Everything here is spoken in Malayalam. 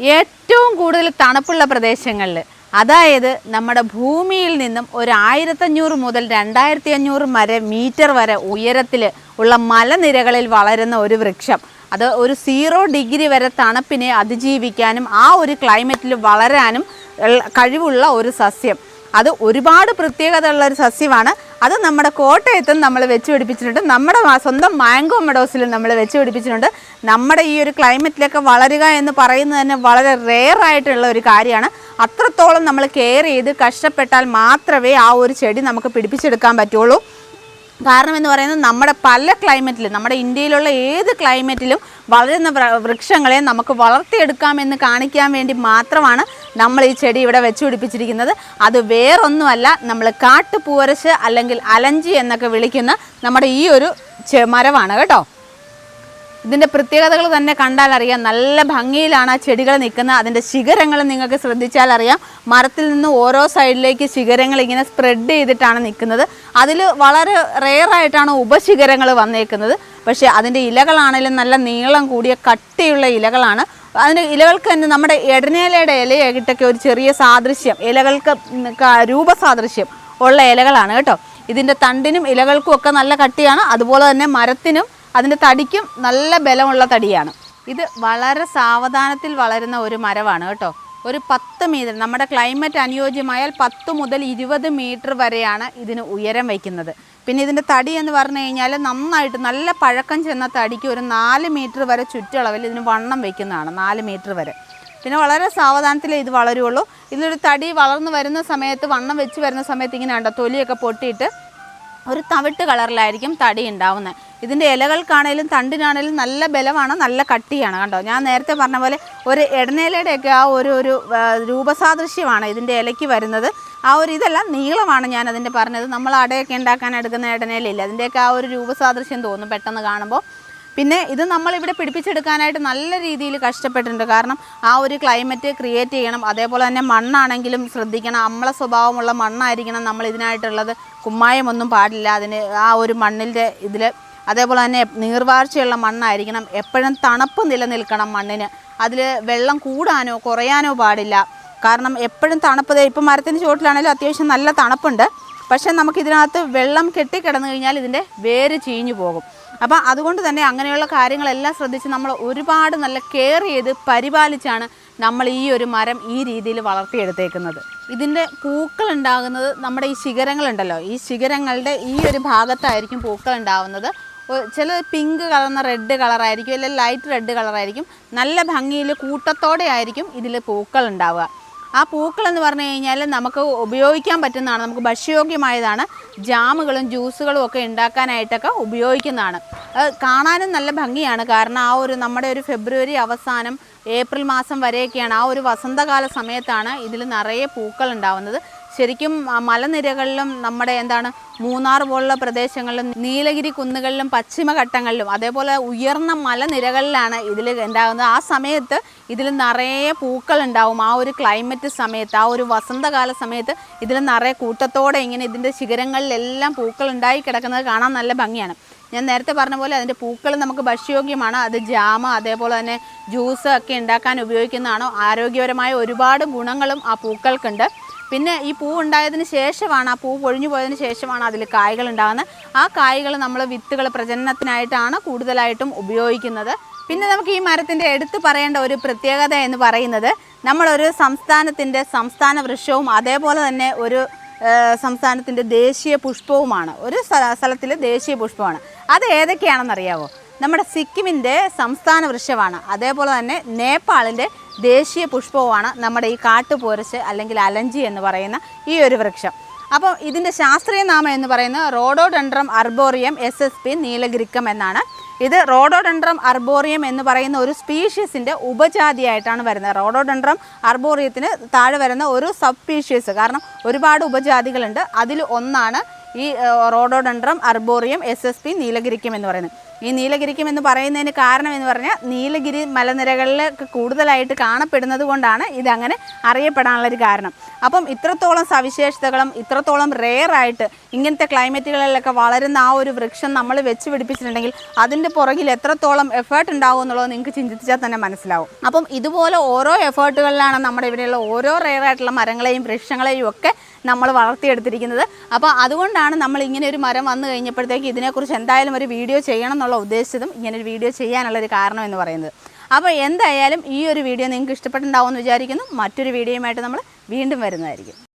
ഏറ്റവും കൂടുതൽ തണുപ്പുള്ള പ്രദേശങ്ങളിൽ. അതായത് നമ്മുടെ ഭൂമിയിൽ നിന്നും ഒരു ആയിരത്തഞ്ഞൂറ് മുതൽ രണ്ടായിരത്തി അഞ്ഞൂറ് വരെ മീറ്റർ വരെ ഉയരത്തിൽ ഉള്ള മലനിരകളിൽ വളരുന്ന ഒരു വൃക്ഷം. അത് ഒരു സീറോ ഡിഗ്രി വരെ തണുപ്പിനെ അതിജീവിക്കാനും ആ ഒരു ക്ലൈമറ്റിൽ വളരാനും കഴിവുള്ള ഒരു സസ്യം. അത് ഒരുപാട് പ്രത്യേകതയുള്ള ഒരു സസ്യമാണ്. അത് നമ്മുടെ കോട്ടയത്തും നമ്മൾ വെച്ച് പിടിപ്പിച്ചിട്ടുണ്ട്. നമ്മുടെ സ്വന്തം മാംഗോ മെഡോസിലും നമ്മൾ വെച്ച് പിടിപ്പിച്ചിട്ടുണ്ട്. നമ്മുടെ ഈ ഒരു ക്ലൈമറ്റിലൊക്കെ വളരുക എന്ന് പറയുന്നത് തന്നെ വളരെ റെയർ ആയിട്ടുള്ള ഒരു കാര്യമാണ്. അത്രത്തോളം നമ്മൾ കെയർ ചെയ്ത് കഷ്ടപ്പെട്ടാൽ മാത്രമേ ആ ഒരു ചെടി നമുക്ക് പിടിപ്പിച്ചെടുക്കാൻ പറ്റുള്ളൂ. കാരണം എന്ന് പറയുന്നത് നമ്മുടെ പല ക്ലൈമറ്റിലും നമ്മുടെ ഇന്ത്യയിലുള്ള ഏത് ക്ലൈമറ്റിലും വളരുന്ന വൃക്ഷങ്ങളെ നമുക്ക് വളർത്തിയെടുക്കാമെന്ന് കാണിക്കാൻ വേണ്ടി മാത്രമാണ് നമ്മൾ ഈ ചെടി ഇവിടെ വെച്ച് പിടിപ്പിച്ചിരിക്കുന്നത്. അത് വേറൊന്നുമല്ല നമ്മൾ കാട്ടുപൂവരശ് അല്ലെങ്കിൽ അലഞ്ചി എന്നൊക്കെ വിളിക്കുന്ന നമ്മുടെ ഈ ഒരു മരമാണ് കേട്ടോ. ഇതിന്റെ പ്രത്യേകതകൾ തന്നെ കണ്ടാൽ അറിയാം. നല്ല ഭംഗിയിലാണ് ആ ചെടികൾ നിൽക്കുന്നത്. അതിന്റെ ശിഖരങ്ങൾ നിങ്ങൾക്ക് ശ്രദ്ധിച്ചാൽ അറിയാം. മരത്തിൽ നിന്ന് ഓരോ സൈഡിലേക്ക് ശിഖരങ്ങൾ ഇങ്ങനെ സ്പ്രെഡ് ചെയ്തിട്ടാണ് നിൽക്കുന്നത്. അതിൽ വളരെ റെയറായിട്ടാണ് ഉപശിഖരങ്ങൾ വന്നേക്കുന്നത്. പക്ഷേ അതിന്റെ ഇലകളാണെങ്കിലും നല്ല നീളം കൂടിയ കട്ടിയുള്ള ഇലകളാണ്. അതിന്റെ ഇലകൾക്ക് തന്നെ നമ്മുടെ എടനേലയുടെ ഇലയായിട്ടൊക്കെ ഒരു ചെറിയ സാദൃശ്യം ഇലകൾക്ക് രൂപസാദൃശ്യം ഉള്ള ഇലകളാണ് കേട്ടോ. ഇതിന്റെ തണ്ടിനും ഇലകൾക്കും ഒക്കെ നല്ല കട്ടിയാണ്. അതുപോലെ തന്നെ മരത്തിനും അതിന്റെ തടിക്കും നല്ല ബലമുള്ള തടിയാണ്. ഇത് വളരെ സാവധാനത്തിൽ വളരുന്ന ഒരു മരമാണ് കേട്ടോ. ഒരു പത്ത് മീറ്റർ നമ്മുടെ ക്ലൈമറ്റ് അനുയോജ്യമായാൽ പത്ത് മുതൽ ഇരുപത് മീറ്റർ വരെയാണ് ഇതിന് ഉയരം വയ്ക്കുന്നത്. പിന്നെ ഇതിന്റെ തടി എന്ന് പറഞ്ഞു കഴിഞ്ഞാൽ നന്നായിട്ട് നല്ല പഴക്കം ചെന്ന തടിക്ക് ഒരു നാല് മീറ്റർ വരെ ചുറ്റളവിൽ ഇതിന് വണ്ണം വയ്ക്കുന്നതാണ് നാല് മീറ്റർ വരെ. പിന്നെ വളരെ സാവധാനത്തിലേ ഇത് വളരുള്ളൂ. ഇതിലൊരു തടി വളർന്നു വരുന്ന സമയത്ത് വണ്ണം വെച്ച് വരുന്ന സമയത്ത് ഇങ്ങനെ ഉണ്ടോ തൊലിയൊക്കെ പൊട്ടിയിട്ട് ഒരു തവിട്ട് കളറിലായിരിക്കും തടി ഉണ്ടാവുന്നത്. ഇതിന്റെ ഇലകൾക്കാണേലും തണ്ടിനാണേലും നല്ല ബലമാണ് നല്ല കട്ടിയാണ് കണ്ടോ? ഞാൻ നേരത്തെ പറഞ്ഞ പോലെ ഒരു ഇടനേലയുടെയൊക്കെ ആ ഒരു ഒരു രൂപസാദൃശ്യമാണ് ഇതിന്റെ ഇലയ്ക്ക് വരുന്നത്. ആ ഒരു ഇതെല്ലാം നീളമാണ് ഞാൻ അതിന്റെ പറഞ്ഞത്. നമ്മൾ അടയൊക്കെ ഉണ്ടാക്കാൻ എടുക്കുന്ന ഇടനേലയില്ല അതിന്റെയൊക്കെ ആ ഒരു രൂപസാദൃശ്യം തോന്നും പെട്ടെന്ന് കാണുമ്പോൾ. പിന്നെ ഇത് നമ്മളിവിടെ പിടിപ്പിച്ചെടുക്കാനായിട്ട് നല്ല രീതിയിൽ കഷ്ടപ്പെട്ടിട്ടുണ്ട്. കാരണം ആ ഒരു ക്ലൈമറ്റ് ക്രിയേറ്റ് ചെയ്യണം. അതേപോലെ തന്നെ മണ്ണാണെങ്കിലും ശ്രദ്ധിക്കണം. അമ്ല സ്വഭാവമുള്ള മണ്ണായിരിക്കണം നമ്മൾ ഇതിനായിട്ടുള്ളത്. കുമ്മായമൊന്നും പാടില്ല. അതിന് ആ ഒരു മണ്ണിന്റെ ഇതിൽ അതേപോലെ തന്നെ നീർവാഴ്ചയുള്ള മണ്ണായിരിക്കണം. എപ്പോഴും തണുപ്പ് നിലനിൽക്കണം മണ്ണിന്. അതിൽ വെള്ളം കൂടാനോ കുറയാനോ പാടില്ല. കാരണം എപ്പോഴും തണുപ്പ് ഇപ്പം മരത്തിന് ചുവട്ടിലാണെങ്കിലും അത്യാവശ്യം നല്ല തണുപ്പുണ്ട്. പക്ഷേ നമുക്കിതിനകത്ത് വെള്ളം കെട്ടിക്കിടന്നു കഴിഞ്ഞാൽ ഇതിന്റെ വേര് ചീഞ്ഞു പോകും. അപ്പം അതുകൊണ്ട് തന്നെ അങ്ങനെയുള്ള കാര്യങ്ങളെല്ലാം ശ്രദ്ധിച്ച് നമ്മൾ ഒരുപാട് നല്ല കെയർ ചെയ്ത് പരിപാലിച്ചാണ് നമ്മൾ ഈ ഒരു മരം ഈ രീതിയിൽ വളർത്തിയെടുത്തേക്കുന്നത്. ഇതിന്റെ പൂക്കൾ ഉണ്ടാകുന്നത് നമ്മുടെ ഈ ശിഖരങ്ങളുണ്ടല്ലോ ഈ ശിഖരങ്ങളുടെ ഈ ഒരു ഭാഗത്തായിരിക്കും പൂക്കൾ ഉണ്ടാകുന്നത് ചില പിങ്ക് കളർന്ന റെഡ് കളറായിരിക്കും അല്ലെങ്കിൽ ലൈറ്റ് റെഡ് കളറായിരിക്കും. നല്ല ഭംഗിയിൽ കൂട്ടത്തോടെ ആയിരിക്കും ഇതിൽ പൂക്കൾ ഉണ്ടാവുക. ആ പൂക്കളെന്ന് പറഞ്ഞു കഴിഞ്ഞാൽ നമുക്ക് ഉപയോഗിക്കാൻ പറ്റുന്നതാണ്. നമുക്ക് ഭക്ഷ്യയോഗ്യമായതാണ്. ജാമുകളും ജ്യൂസുകളും ഒക്കെ ഉണ്ടാക്കാനായിട്ടൊക്കെ ഉപയോഗിക്കുന്നതാണ്. കാണാനും നല്ല ഭംഗിയാണ്. കാരണം ആ ഒരു നമ്മുടെ ഒരു ഫെബ്രുവരി അവസാനം ഏപ്രിൽ മാസം വരെയൊക്കെയാണ് ആ ഒരു വസന്തകാല സമയത്താണ് ഇതിൽ നിറയെ പൂക്കൾ ഉണ്ടാവുന്നത്. ശരിക്കും മലനിരകളിലും നമ്മുടെ എന്താണ് മൂന്നാർ പോലുള്ള പ്രദേശങ്ങളിലും നീലഗിരി കുന്നുകളിലും പശ്ചിമഘട്ടങ്ങളിലും അതേപോലെ ഉയർന്ന മലനിരകളിലാണ് ഇതിൽ ഉണ്ടാകുന്നത്. ആ സമയത്ത് ഇതിൽ നിറയെ പൂക്കൾ ഉണ്ടാവും. ആ ഒരു ക്ലൈമറ്റ് സമയത്ത് ആ ഒരു വസന്തകാല സമയത്ത് ഇതിൽ നിറയെ കൂട്ടത്തോടെ ഇങ്ങനെ ഇതിന്റെ ശിഖരങ്ങളിലെല്ലാം പൂക്കൾ ഉണ്ടായി കിടക്കുന്നത് കാണാൻ നല്ല ഭംഗിയാണ്. ഞാൻ നേരത്തെ പറഞ്ഞ പോലെ അതിന്റെ പൂക്കൾ നമുക്ക് ഭക്ഷ്യയോഗ്യമാണ്. അത് ജാമ അതേപോലെ തന്നെ ജ്യൂസ് ഒക്കെ ഉണ്ടാക്കാൻ ഉപയോഗിക്കുന്നതാണോ. ആരോഗ്യപരമായ ഒരുപാട് ഗുണങ്ങളും ആ പൂക്കൾക്കുണ്ട്. പിന്നെ ഈ പൂ ഉണ്ടായതിന് ശേഷമാണ് ആ പൂ പൊഴിഞ്ഞു പോയതിന് ശേഷമാണ് അതിൽ കായ്കൾ ഉണ്ടാകുന്നത്. ആ കായ്കൾ നമ്മൾ വിത്തുകൾ പ്രജനനത്തിനായിട്ടാണ് കൂടുതലായിട്ടും ഉപയോഗിക്കുന്നത്. പിന്നെ നമുക്ക് ഈ മരത്തിന്റെ എടുത്തു പറയേണ്ട ഒരു പ്രത്യേകത എന്ന് പറയുന്നത് നമ്മളൊരു സംസ്ഥാനത്തിന്റെ സംസ്ഥാന വൃക്ഷവും അതേപോലെ തന്നെ ഒരു സംസ്ഥാനത്തിന്റെ ദേശീയ പുഷ്പവുമാണ്. ഒരു സ്ഥല- സ്ഥലത്തിലെ ദേശീയ പുഷ്പമാണ്. അത് ഏതൊക്കെയാണെന്നറിയാവോ? നമ്മുടെ സിക്കിമിന്റെ സംസ്ഥാന വൃക്ഷമാണ്. അതേപോലെ തന്നെ നേപ്പാളിന്റെ ദേശീയ പുഷ്പവുമാണ് നമ്മുടെ ഈ കാട്ടുപോരശ് അല്ലെങ്കിൽ അലഞ്ചി എന്ന് പറയുന്ന ഈ ഒരു വൃക്ഷം. അപ്പോൾ ഇതിന്റെ ശാസ്ത്രീയ നാമം എന്ന് പറയുന്നത് rhododendron arboreum S S P nilagiricum എന്നാണ്. ഇത് റോഡോഡെൻഡ്രം അർബോറിയം എന്ന് പറയുന്ന ഒരു സ്പീഷീസിന്റെ ഉപജാതിയായിട്ടാണ് വരുന്നത്. റോഡോഡെൻഡ്രം അർബോറിയത്തിന് താഴെ വരുന്ന ഒരു സബ് സ്പീഷീസ് കാരണം ഒരുപാട് ഉപജാതികളുണ്ട്. അതിൽ ഒന്നാണ് ഈ rhododendron arboreum S S P nilagiricum എന്ന് പറയുന്നത്. ഈ നീലഗിരിക്കും എന്ന് പറയുന്നതിന് കാരണം എന്ന് പറഞ്ഞാൽ നീലഗിരി മലനിരകളിൽ കൂടുതലായിട്ട് കാണപ്പെടുന്നത് കൊണ്ടാണ് ഇതങ്ങനെ അറിയപ്പെടാനുള്ളൊരു കാരണം. അപ്പം ഇത്രത്തോളം സവിശേഷതകളും ഇത്രത്തോളം റെയർ ആയിട്ട് ഇങ്ങനത്തെ ക്ലൈമറ്റുകളിലൊക്കെ വളരുന്ന ആ ഒരു വൃക്ഷം നമ്മൾ വെച്ച് പിടിപ്പിച്ചിട്ടുണ്ടെങ്കിൽ അതിന്റെ പുറകിൽ എത്രത്തോളം എഫേർട്ട് ഉണ്ടാവും എന്നുള്ളത് നിങ്ങൾക്ക് ചിന്തിച്ചാൽ തന്നെ മനസ്സിലാവും. അപ്പം ഇതുപോലെ ഓരോ എഫേർട്ടുകളിലാണ് നമ്മുടെ ഇവിടെയുള്ള ഓരോ റെയർ ആയിട്ടുള്ള മരങ്ങളെയും വൃക്ഷങ്ങളെയും ഒക്കെ നമ്മൾ വളർത്തിയെടുത്തിരിക്കുന്നത്. അപ്പോൾ അതുകൊണ്ടാണ് നമ്മൾ ഇങ്ങനെ ഒരു മരം വന്നു കഴിഞ്ഞപ്പോഴത്തേക്ക് ഇതിനെക്കുറിച്ച് എന്തായാലും ഒരു വീഡിയോ ചെയ്യണം എന്നുള്ള ഉദ്ദേശിച്ചതും ഇങ്ങനെ ഒരു വീഡിയോ ചെയ്യാനുള്ളൊരു കാരണം എന്ന് പറയുന്നത്. അപ്പോൾ എന്തായാലും ഈ ഒരു വീഡിയോ നിങ്ങൾക്ക് ഇഷ്ടപ്പെട്ടുണ്ടാവുമെന്ന് വിചാരിക്കുന്നു. മറ്റൊരു വീഡിയോയുമായിട്ട് നമ്മൾ വീണ്ടും വരുന്നതായിരിക്കും.